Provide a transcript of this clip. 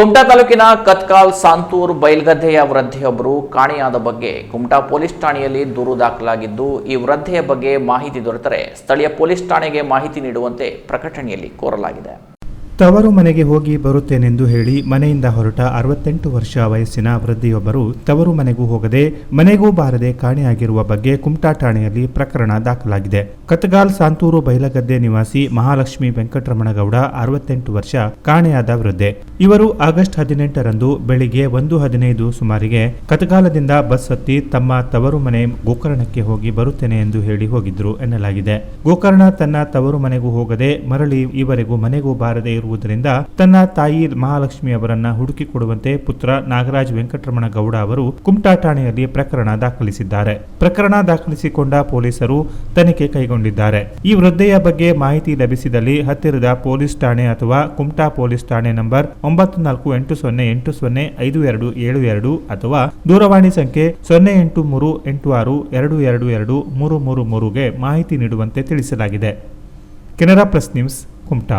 ಕುಮಟಾ ತಾಲೂಕಿನ ಕತ್ಕಾಲ್, ಸಾಂತೂರ್, ಬೈಲ್ಗದ್ದೆಯ ವೃದ್ಧೆಯೊಬ್ಬರು ಕಾಣೆಯಾದ ಬಗ್ಗೆ ಕುಮಟಾ ಪೊಲೀಸ್ ಠಾಣೆಯಲ್ಲಿ ದೂರು ದಾಖಲಾಗಿದ್ದು, ಈ ವೃದ್ಧೆಯ ಬಗ್ಗೆ ಮಾಹಿತಿ ದೊರೆತರೆ ಸ್ಥಳೀಯ ಪೊಲೀಸ್ ಠಾಣೆಗೆ ಮಾಹಿತಿ ನೀಡುವಂತೆ ಪ್ರಕಟಣೆಯಲ್ಲಿ ಕೋರಲಾಗಿದೆ. ತವರು ಮನೆಗೆ ಹೋಗಿ ಬರುತ್ತೇನೆಂದು ಹೇಳಿ ಮನೆಯಿಂದ ಹೊರಟ ಅರವತ್ತೆಂಟು ವರ್ಷ ವಯಸ್ಸಿನ ವೃದ್ಧಿಯೊಬ್ಬರು ತವರು ಮನೆಗೂ ಹೋಗದೆ ಮನೆಗೂ ಬಾರದೆ ಕಾಣೆಯಾಗಿರುವ ಬಗ್ಗೆ ಕುಮಟಾ ಠಾಣೆಯಲ್ಲಿ ಪ್ರಕರಣ ದಾಖಲಾಗಿದೆ. ಕತ್ಗಾಲ್ ಸಾಂತೂರು ಬೈಲಗದ್ದೆ ನಿವಾಸಿ ಮಹಾಲಕ್ಷ್ಮಿ ವೆಂಕಟರಮಣಗೌಡ ಅರವತ್ತೆಂಟು ವರ್ಷ ಕಾಣೆಯಾದ ವೃದ್ಧೆ. ಇವರು ಆಗಸ್ಟ್ ಹದಿನೆಂಟರಂದು ಬೆಳಿಗ್ಗೆ ಒಂದು ಹದಿನೈದು ಸುಮಾರಿಗೆ ಕತ್ಗಾಲದಿಂದ ಬಸ್ ಹತ್ತಿ ತಮ್ಮ ತವರು ಮನೆ ಗೋಕರ್ಣಕ್ಕೆ ಹೋಗಿ ಬರುತ್ತೇನೆ ಎಂದು ಹೇಳಿ ಹೋಗಿದ್ರು ಎನ್ನಲಾಗಿದೆ. ಗೋಕರ್ಣ ತನ್ನ ತವರು ಮನೆಗೂ ಹೋಗದೆ ಮರಳಿ ಈವರೆಗೂ ಮನೆಗೂ ಬಾರದೆ ಇರುವುದರಿಂದ ತನ್ನ ತಾಯಿ ಮಹಾಲಕ್ಷ್ಮಿ ಅವರನ್ನ ಹುಡುಕಿಕೊಡುವಂತೆ ಪುತ್ರ ನಾಗರಾಜ್ ವೆಂಕಟರಮಣ ಗೌಡ ಅವರು ಕುಮಟಾ ಠಾಣೆಯಲ್ಲಿ ಪ್ರಕರಣ ದಾಖಲಿಸಿದ್ದಾರೆ. ಪ್ರಕರಣ ದಾಖಲಿಸಿಕೊಂಡ ಪೊಲೀಸರು ತನಿಖೆ ಕೈಗೊಂಡಿದ್ದಾರೆ. ಈ ವೃದ್ಧೆಯ ಬಗ್ಗೆ ಮಾಹಿತಿ ಲಭಿಸಿದಲ್ಲಿ ಹತ್ತಿರದ ಪೊಲೀಸ್ ಠಾಣೆ ಅಥವಾ ಕುಮಟಾ ಪೊಲೀಸ್ ಠಾಣೆ ನಂಬರ್ ಒಂಬತ್ತು ನಾಲ್ಕು ಎಂಟು ಸೊನ್ನೆ ಎಂಟು ಸೊನ್ನೆ ಐದು ಎರಡು ಏಳು ಎರಡು ಅಥವಾ ದೂರವಾಣಿ ಸಂಖ್ಯೆ ಸೊನ್ನೆ ಎಂಟು ಮೂರು ಎಂಟು ಆರು ಎರಡು ಎರಡು ಎರಡು ಮೂರು ಮೂರು ಮೂರುಗೆ ಮಾಹಿತಿ ನೀಡುವಂತೆ ತಿಳಿಸಲಾಗಿದೆ. Canara press news, Kumta.